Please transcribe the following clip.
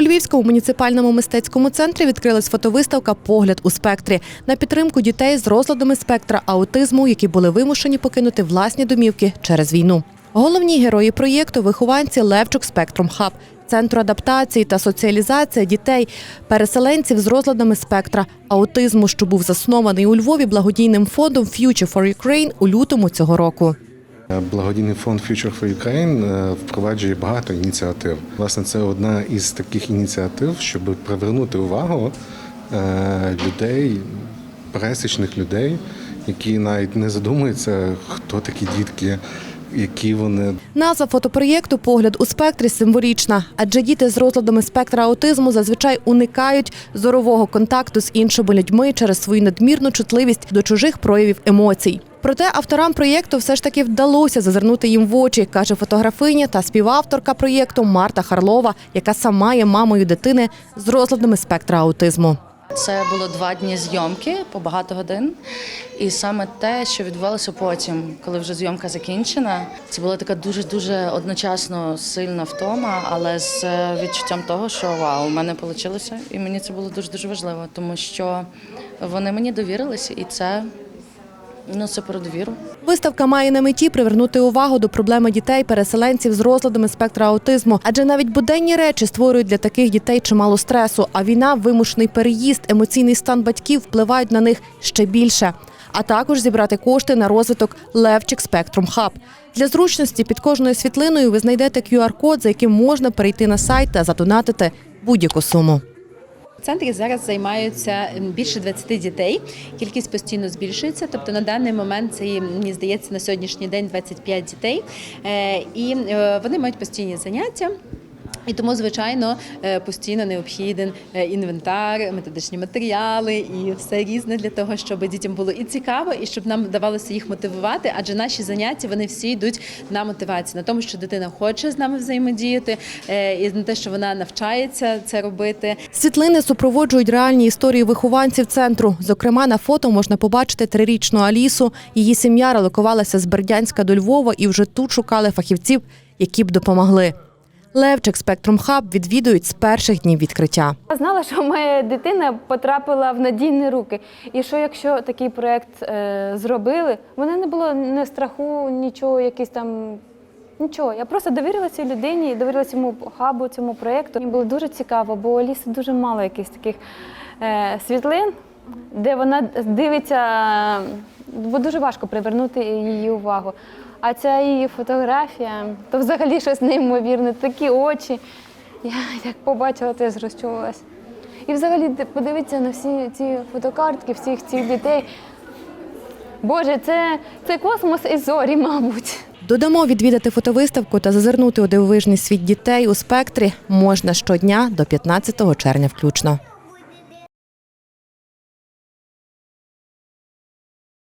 У Львівському муніципальному мистецькому центрі відкрилась фотовиставка Погляд у спектрі на підтримку дітей з розладами спектра аутизму, які були вимушені покинути власні домівки через війну. Головні герої проєкту вихованці Левчук Спектрум Хаб, центру адаптації та соціалізації дітей, переселенців з розладами спектра аутизму, що був заснований у Львові благодійним фондом Future for Ukraine у лютому цього року. Благодійний фонд Future for Ukraine е, впроваджує багато ініціатив. Власне, це одна із таких ініціатив, щоб привернути увагу е, людей, пересічних людей, які навіть не задумуються, хто такі дітки, які вони Назва фотопроєкту Погляд у спектрі символічна, адже діти з розладами спектра аутизму зазвичай уникають зорового контакту з іншими людьми через свою надмірну чутливість до чужих проявів емоцій. Проте авторам проєкту все ж таки вдалося зазирнути їм в очі, каже фотографиня та співавторка проєкту Марта Харлова, яка сама є мамою дитини з розладами спектра аутизму. Це було два дні зйомки по багато годин. І саме те, що відбувалося потім, коли вже зйомка закінчена, це була така дуже дуже одночасно сильна втома, але з е, відчуттям того, що вау, у мене вийшло, і мені це було дуже дуже важливо, тому що вони мені довірилися, і це ну це про довіру. Виставка має на меті привернути увагу до проблеми дітей, переселенців з розладами спектра аутизму, адже навіть буденні речі створюють для таких дітей чимало стресу. А війна, вимушений переїзд, емоційний стан батьків впливають на них ще більше. А також зібрати кошти на розвиток Левчик Спектрум Хаб. Для зручності під кожною світлиною ви знайдете QR-код, за яким можна перейти на сайт та задонатити будь-яку суму. В центрі зараз займаються більше 20 дітей. Кількість постійно збільшується. Тобто на даний момент це мені здається на сьогоднішній день 25 дітей, Е, і е, вони мають постійні заняття. І тому, звичайно, е, постійно необхіден е, інвентар, методичні матеріали і все різне для того, щоб дітям було і цікаво, і щоб нам вдавалося їх мотивувати. Адже наші заняття вони всі йдуть на мотивацію, на тому, що дитина хоче з нами взаємодіяти, е, і на те, що вона навчається це робити. Світлини супроводжують реальні історії вихованців центру. Зокрема, на фото можна побачити трирічну Алісу. Її сім'я релокувалася з Бердянська до Львова і вже тут шукали фахівців, які б допомогли. Левчик Спектрум Хаб відвідують з перших днів відкриття. Я знала, що моя дитина потрапила в надійні руки. І що якщо такий проєкт е, зробили, в мене не було ні страху, нічого, якийсь там. Нічого, я просто довірилася цій людині, довірилася цьому хабу, цьому проєкту. Мені було дуже цікаво, бо у Аліси дуже мало якихось таких е, світлин, де вона дивиться, бо дуже важко привернути її увагу. А ця її фотографія, то взагалі щось неймовірне, такі очі. Я як побачила, то я. І взагалі подивитися на всі ці фотокартки, всіх цих дітей. Боже, це, це космос і зорі, мабуть. Додамо відвідати фотовиставку та зазирнути у дивовижний світ дітей у спектрі можна щодня до 15 червня включно.